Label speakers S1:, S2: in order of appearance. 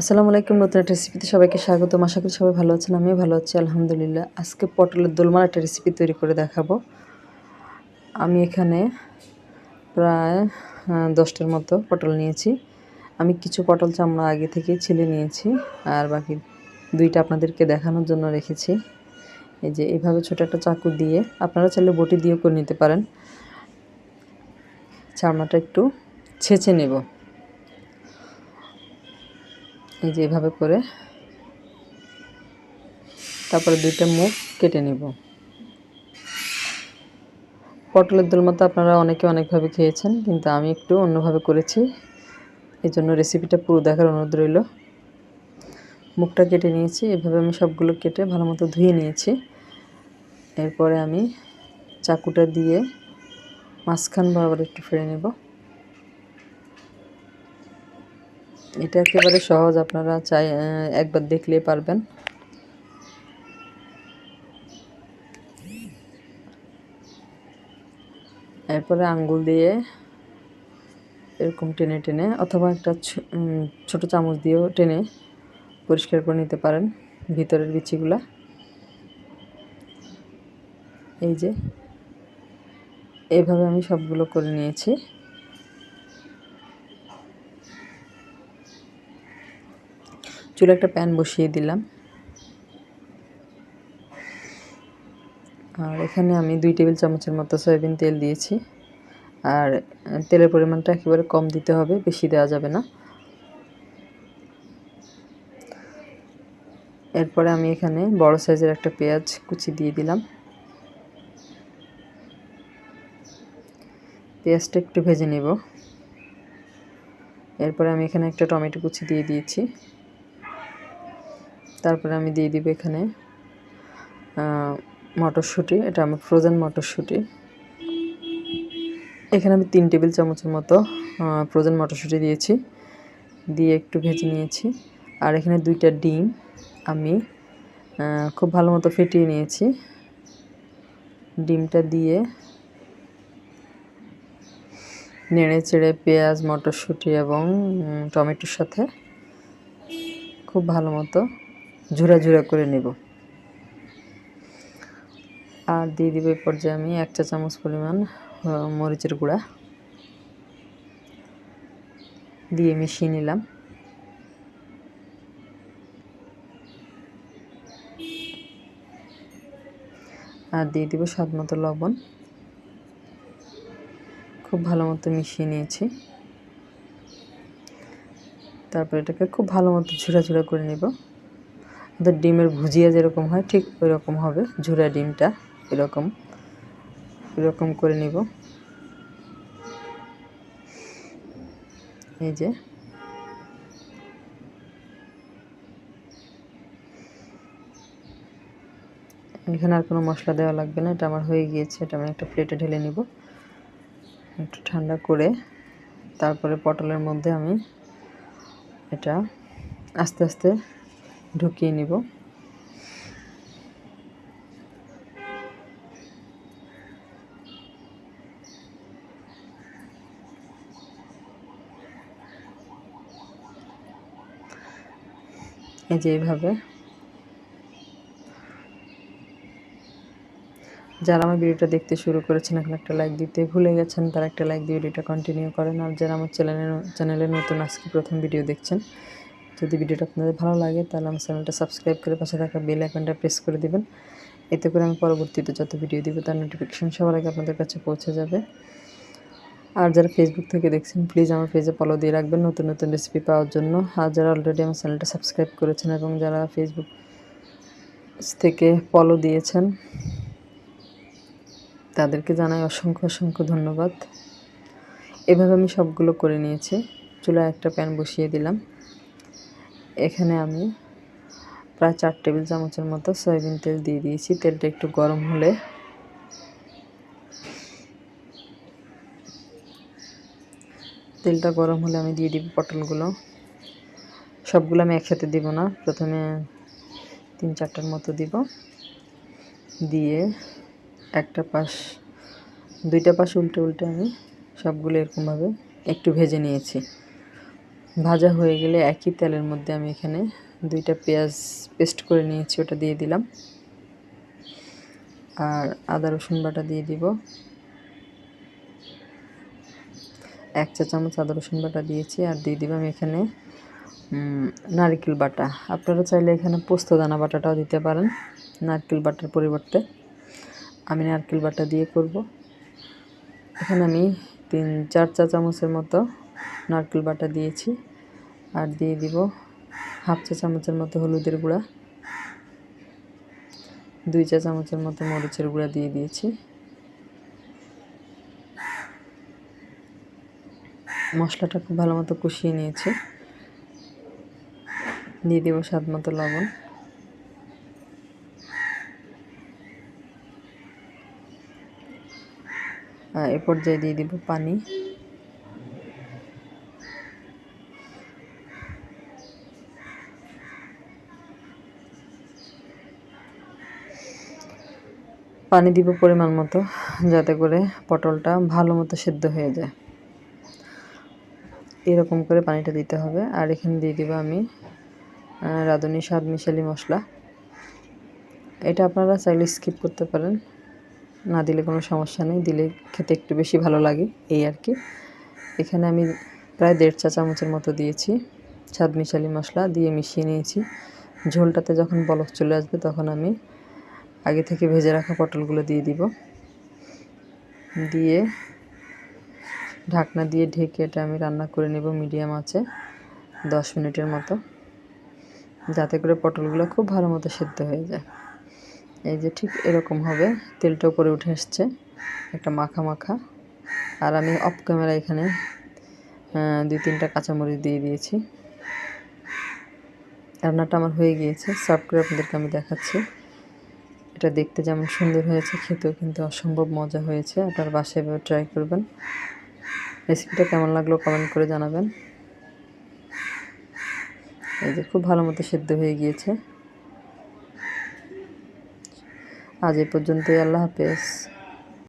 S1: আসসালামু আলাইকুম নতুন একটা রেসিপিতে সবাইকে স্বাগতম। আশা করি সবাই ভালো আছেন, আমিও ভালো আছি, আলহামদুলিল্লাহ। আজকে পটলের দোলমার একটা রেসিপি তৈরি করে দেখাবো। আমি এখানে প্রায় দশটার মতো পটল নিয়েছি। আমি কিছু পটল চামড়া আগে থেকেই ছিলে নিয়েছি আর বাকি দুইটা আপনাদেরকে দেখানোর জন্য রেখেছি। এই যে এইভাবে ছোট একটা চাকু দিয়ে আপনারা চাইলে বটি দিয়েও করে নিতে পারেন। চামড়াটা একটু ছেঁচে নেব। এই যে এভাবে করে তারপরে দুইটা মুখ কেটে নেব। পটলের দোলমা তো আপনারা অনেকে অনেকভাবে খেয়েছেন, কিন্তু আমি একটু অন্যভাবে করেছি। এই জন্য রেসিপিটা পুরো দেখার অনুরোধ রইল। মুখটা কেটে নিয়েছি, এভাবে আমি সবগুলো কেটে ভালো মতো ধুয়ে নিয়েছি। এরপরে আমি চাকুটা দিয়ে মাঝখান বরাবর একটু ফেড়ে নেব। এটা একেবারে সহজ, আপনারা চাই একবার দেখলেই পারবেন। এরপরে আঙ্গুল দিয়ে এরকম টেনে টেনে, অথবা একটা ছোট চামচ দিয়েও টেনে পরিষ্কার করে নিতে পারেন ভিতরের বিচিগুলা। এই যে এইভাবে আমি সবগুলো করে নিয়েছি। চুলে একটা প্যান বসিয়ে দিলাম। আর এখানে আমি দুই টেবিল চামচের মতো সয়াবিন তেল দিয়েছি। আর তেলের পরিমাণটা একেবারে কম দিতে হবে, বেশি দেওয়া যাবে না। এরপরে আমি এখানে বড় সাইজের একটা পেঁয়াজ কুচি দিয়ে দিলাম। পেঁয়াজটা একটু ভেজে নেব। এরপরে আমি এখানে একটা টমেটো কুচি দিয়ে দিয়েছি। তারপরে আমি দিয়ে দিব এখানে মটরশুঁটি, এটা আমার ফ্রোজেন মটরশুঁটি। এখানে আমি তিন টেবিল চামচের মতো ফ্রোজেন মটরশুঁটি দিয়েছি, দিয়ে একটু ভেজে নিয়েছি। আর এখানে দুইটা ডিম আমি খুব ভালো মতো ফেটিয়ে নিয়েছি। ডিমটা দিয়ে নেড়ে চেড়ে পেঁয়াজ, মটরশুঁটি এবং টমেটোর সাথে খুব ভালো মতো ঝুরা ঝুরা করে নেব। আর দিয়ে দিব এই পর্যায়ে আমি এক চা চামচ পরিমাণ মরিচের গুঁড়া। দিয়ে মিশিয়ে নিলাম। আর দিয়ে দিব স্বাদ মতো লবণ। খুব ভালো মতো মিশিয়ে নিয়েছি। তারপর এটাকে খুব ভালো মতো ঝুরা ঝুরা করে নেব। আমাদের ডিমের ভুজিয়া যেরকম হয়, ঠিক ওই রকম হবে। ঝুরা ডিমটা এরকম। এরকম করে নিব। এই যে। এখানে আর কোনো মশলা দেওয়া লাগবে না, এটা আমার হয়ে গিয়েছে, এটা আমি একটা প্লেটে ঢেলে নিব। একটু ঠান্ডা করে, তারপরে পটলের মধ্যে আমি এটা আস্তে আস্তে ঢুকিয়ে নিব। এই যে এইভাবে। যারা আমার ভিডিওটা দেখতে শুরু করেছেন এখন একটা লাইক দিতে ভুলে গেছেন, তারা একটা লাইক দিয়ে ভিডিওটা কন্টিনিউ করেন। আর যারা আমার চ্যানেলে চ্যানেলে নতুন, আজকে প্রথম ভিডিও দেখছেন যদি ভিডিওটা আপনাদের ভালো লাগে, তাহলে আমার চ্যানেলটা সাবস্ক্রাইব করে পাশে থাকা বেল আইকনটা প্রেস করে দেবেন। এতে করে আমি পরবর্তীতে যত ভিডিও দিব, তার নোটিফিকেশান সবার আগে আপনাদের কাছে পৌঁছে যাবে। আর যারা ফেসবুক থেকে দেখছেন প্লিজ আমার পেজে ফলো দিয়ে রাখবেন নতুন নতুন রেসিপি পাওয়ার জন্য। আর যারা অলরেডি আমার চ্যানেলটা সাবস্ক্রাইব করেছেন এবং যারা ফেসবুক থেকে ফলো দিয়েছেন, তাদেরকে জানাই অসংখ্য অসংখ্য ধন্যবাদ। এভাবে আমি সবগুলো করে নিয়েছি। চুলায় একটা প্যান বসিয়ে দিলাম। এখানে আমি প্রায় চার টেবিল চামচের মতো সয়াবিন তেল দিয়ে দিয়েছি। তেলটা একটু গরম হলে তেলটা গরম হলে আমি দিয়ে দিব পটলগুলো। সবগুলো আমি একসাথে দিব না, প্রথমে তিন চারটার মতো দিব। দিয়ে একটা পাশ, দুইটা পাশ উল্টে উল্টে আমি সবগুলো এরকমভাবে একটু ভেজে নিয়েছি। ভাজা হয়ে গেলে একই তেলের মধ্যে আমি এখানে দুইটা পেঁয়াজ পেস্ট করে নিয়েছি, ওটা দিয়ে দিলাম। আর আদা রসুন বাটা দিয়ে দিব। এক চা চামচ আদা রসুন বাটা দিয়েছি আর দিয়ে দিব আমি এখানে নারকেল বাটা। আপনারা চাইলে এখানে পোস্ত দানা বাটাটাও দিতে পারেন নারকেল বাটার পরিবর্তে। আমি নারকেল বাটা দিয়ে করব। এখানে আমি তিন, চার চা চামচের মতো নারকেল বাটা দিয়েছি। আর দিয়ে দিব হাফ চা চামচের মতো হলুদের গুঁড়া। দুই চা চামচের মতো মরিচের গুঁড়া দিয়ে দিয়েছি। মশলাটা খুব ভালো মতো কষিয়ে নিয়েছি। দিয়ে দেবো স্বাদ মতো লবণ। এ পর্যায়ে দিয়ে দিব পানি। পানি দিব পরিমাণ মতো, যাতে করে পটলটা ভালো মতো সেদ্ধ হয়ে যায়। এরকম করে পানিটা দিতে হবে। আর এখানে দিয়ে দিব আমি রাঁধুনি স্বাদ মিশালি। মশলা এটা আপনারা চাইলে স্কিপ করতে পারেন। না দিলে কোনো সমস্যা নেই, দিলে খেতে একটু বেশি ভালো লাগে, এই আর কি। এখানে আমি প্রায় দেড় চা চামচের মতো দিয়েছি। স্বাদ মিশালি মশলা দিয়ে মিশিয়ে নিয়েছি। ঝোলটাতে যখন বলক চলে আসবে তখন আমি আগে থেকে ভেজে রাখা পটলগুলো দিয়ে দিব। দিয়ে ঢাকনা দিয়ে ঢেকে এটা আমি রান্না করে নেব মিডিয়াম আছে দশ মিনিটের মতো। যাতে করে পটলগুলো খুব ভালো মতো সেদ্ধ হয়ে যায়। এই যে ঠিক এরকম হবে, তেলটা উপরে উঠে এসছে একটা মাখা মাখা। আর আমি অফ ক্যামেরা এখানে দুই তিনটা কাঁচামরিচ দিয়ে দিয়েছি। রান্নাটা আমার হয়ে গিয়েছে সার্ভ করে আপনাদেরকে আমি দেখাচ্ছি। এটা দেখতে যেমন সুন্দর হয়েছে, খেতেও কিন্তু অসম্ভব মজা হয়েছে। আপনার বাসায় ট্রাই করবেন। রেসিপিটা কেমন লাগল কমেন্ট করে জানাবেন। এই যে খুব ভালো মতো সেদ্ধ হয়ে গিয়েছে। আজ এ পর্যন্তই, আল্লাহ হাফেজ।